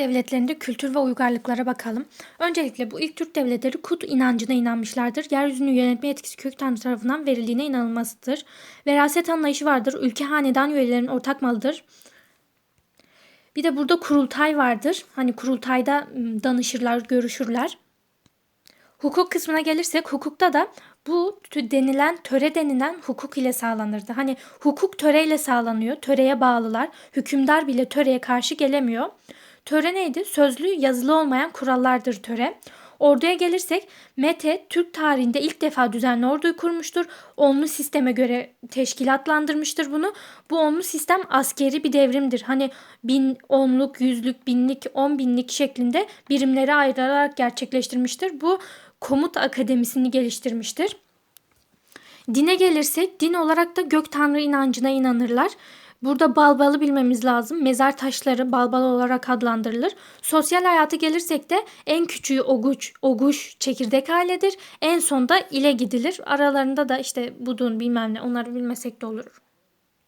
devletlerinde kültür ve uygarlıklara bakalım. Öncelikle bu ilk Türk devletleri Kut inancına inanmışlardır. Yeryüzünü yönetme etkisi kök tanrı tarafından verildiğine inanılmasıdır. Veraset anlayışı vardır. Ülke hanedan üyelerinin ortak malıdır. Bir de burada kurultay vardır. Hani kurultayda ım, danışırlar, görüşürler. Hukuk kısmına gelirsek hukukta da bu denilen töre denilen hukuk ile sağlanırdı. Hani hukuk töreyle sağlanıyor. Töreye bağlılar. Hükümdar bile töreye karşı gelemiyor. Töre neydi? Sözlü yazılı olmayan kurallardır töre. Orduya gelirsek Mete Türk tarihinde ilk defa düzenli orduyu kurmuştur. Onlu sisteme göre teşkilatlandırmıştır bunu. Bu onlu sistem askeri bir devrimdir. Hani bin, onluk, yüzlük, binlik, on binlik şeklinde birimlere ayrılarak gerçekleştirmiştir. Bu komut akademisini geliştirmiştir. Dine gelirsek din olarak da gök tanrı inancına inanırlar. Burada balbalı bilmemiz lazım. Mezar taşları balbal olarak adlandırılır. Sosyal hayatı gelirsek de en küçüğü oguç, oguş çekirdek ailedir. En sonda ile gidilir. Aralarında da işte budun bilmem ne onları bilmesek de olur.